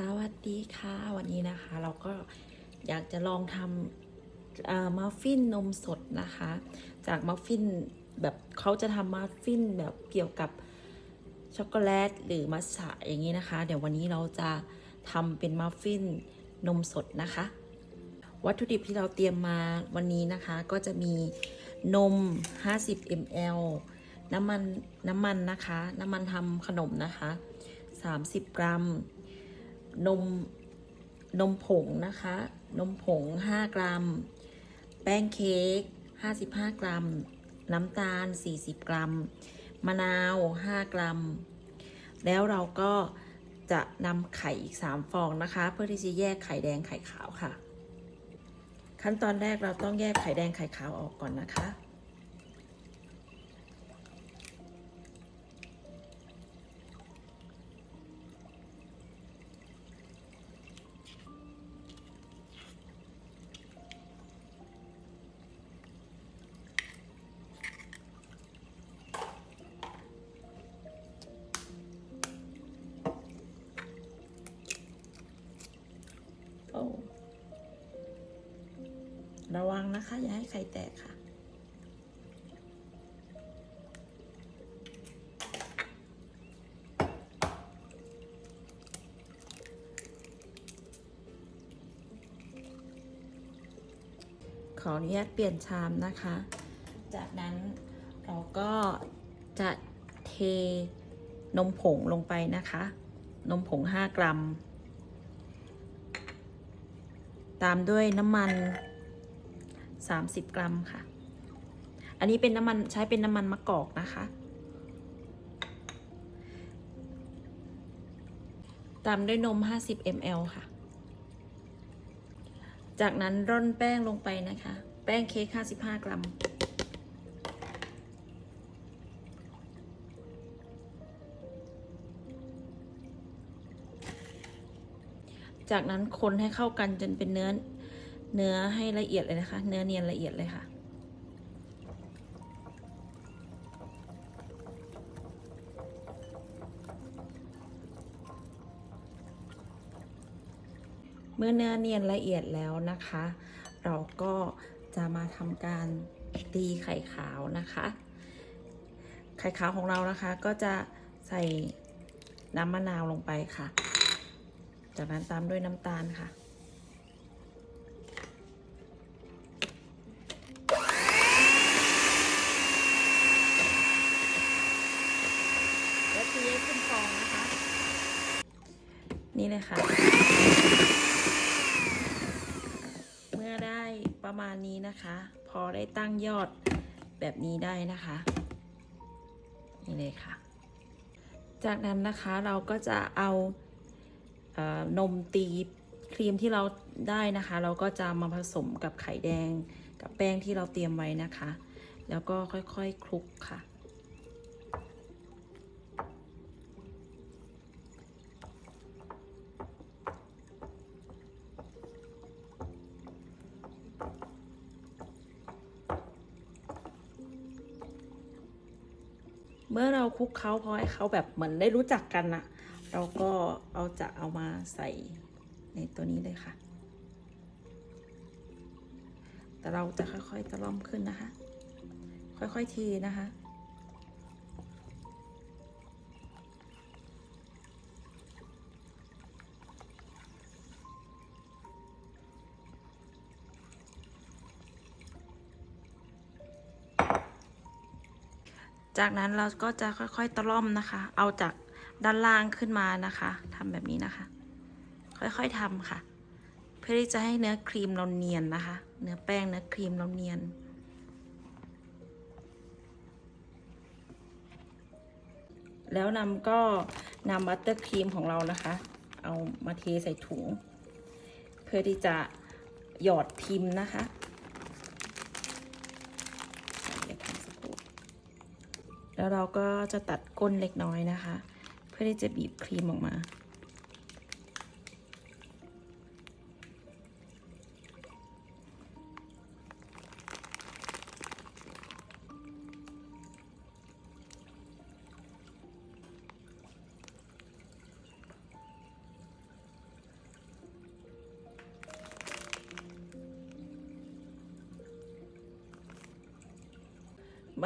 สวัสดีค่ะ วันนี้นะคะเราก็อยากจะลองทำมัฟฟินนมสดนะคะ จากมัฟฟินแบบเขาจะทำมัฟฟินแบบเกี่ยวกับช็อกโกแลตหรือมัทฉะอย่างนี้นะคะ เดี๋ยววันนี้เราจะทำเป็นมัฟฟินนมสดนะคะ วัตถุดิบที่เราเตรียมมาวันนี้นะคะ ก็จะมีนม 50 ml น้ำมันน้ำมันนะคะ น้ำมันทำขนมนะคะ 30 กรัม นมนมผงนะคะ นมผง 5 กรัม แป้งเค้ก 55 กรัม น้ำตาล 40 กรัม มะนาว 5 กรัม แล้วเราก็จะนำไข่อีก 3 ฟองนะคะ เพื่อที่จะแยกไข่แดงไข่ขาวค่ะ ขั้นตอนแรกเราต้องแยกไข่แดงไข่ขาวออกก่อนนะคะ ระวังนะคะ อย่าให้ไข่แตกค่ะ ขออนุญาตเปลี่ยนชามนะคะ จากนั้นเราก็จะเทนมผงลงไปนะคะ นมผง 5 กรัม ตามด้วยน้ำมัน 30 กรัมค่ะ อันนี้เป็นน้ำมันใช้เป็นน้ำมันมะกอกนะคะ ตามด้วยนม 50 ml ค่ะ จากนั้นร่อนแป้งลงไปนะคะ แป้งเค้ก55 กรัมจากนั้นคนให้เข้ากันจนเป็นเนื้อ เนื้อให้ละเอียดเลยนะคะ เนื้อเนียนละเอียดเลยค่ะ เมื่อเนื้อเนียนละเอียดแล้วนะคะ เราก็จะมาทำการตีไข่ขาวนะคะ ไข่ขาวของเรานะคะก็จะใส่น้ำมะนาวลงไปค่ะ จากนั้นตามด้วยน้ำตาลค่ะ นี่เลยค่ะ เมื่อได้ประมาณนี้นะคะ พอได้ตั้งยอดแบบนี้ได้นะคะ นี่เลยค่ะ จากนั้นนะคะเราก็จะเอาเอนมตีครีมที่เราได้นะคะ เราก็จะมาผสมกับไข่แดงกับแป้งที่เราเตรียมไว้นะคะ แล้วก็ค่อยๆคลุกค่ะ เมื่อเราคลุกเขาพอให้เขาแบบเหมือนได้รู้จักกันนะเราก็เอาจะเอามาใส่ในตัวนี้เลยค่ะ แต่เราจะค่อยๆตะล่อมขึ้นนะคะ ค่อยๆทีนะคะ จากนั้นเราก็จะค่อยๆตะล่อมนะคะ เอาจากด้านล่างขึ้นมานะคะทำแบบนี้นะคะ ค่อยๆทำค่ะ เพื่อที่จะให้เนื้อครีมเราเนียนนะคะ เนื้อแป้งเนื้อครีมเราเนียน แล้วนำก็นำบัตเตอร์ครีมของเรานะคะ เอามาเทใส่ถุง เพื่อที่จะหยอดพิมพ์นะคะเดี๋ยวทำสักครู่ แล้วเราก็จะตัดก้นเล็กน้อยนะคะ เพื่อที่จะบีบครีมออกมา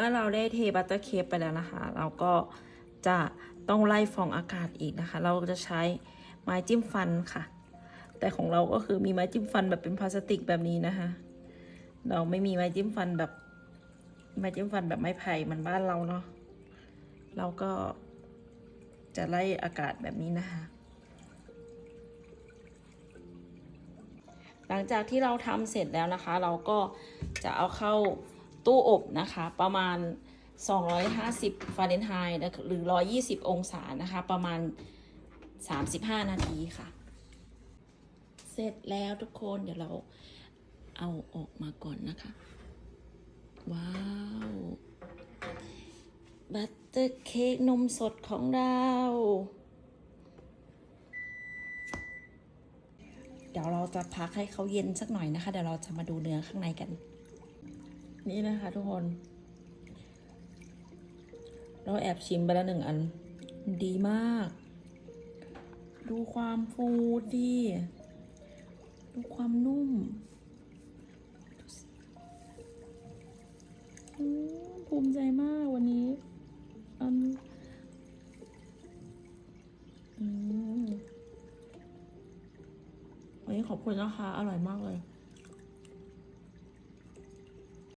มื่อเราได้เทบัตเตอร์เคปไปแล้วนะคะ เราก็จะต้องไล่ฟองอากาศอีกนะคะ เราจะใช้ไม้จิ้มฟันค่ะ แต่ของเราก็คือมีไม้จิ้มฟันแบบเป็นพลาสติกแบบนี้นะคะ เราไม่มีไม้จิ้มฟันแบบไม้จิ้มฟันแบบไม้ไผ่เหมันบ้านเราเนาะ เราก็จะไล่อากาศแบบนี้นะคะ หลังจากที่เราทำเสร็จแล้วนะคะ เราก็จะเอาเข้า ตู้อบนะคะ ประมาณ 250 ฟาเรนไฮต์หรือ 120 องศานะคะ ประมาณ 35 นาทีค่ะ เสร็จแล้วทุกคนเดี๋ยวเราเอาออกมาก่อนนะคะ ว้าวบัตเตอร์เค้กนมสดของเราเดี๋ยวเราจะพักให้เขาเย็นสักหน่อยนะคะ เดี๋ยวเราจะมาดูเนื้อข้างในกัน นี่นะคะทุกคน เราแอบชิมไปแล้วหนึ่งอัน ดีมาก ดูความฟูดีดูความนุ่ม ภูมิใจมากวันนี้อันอืมวันนี้ขอบคุณนะคะ อร่อยมากเลย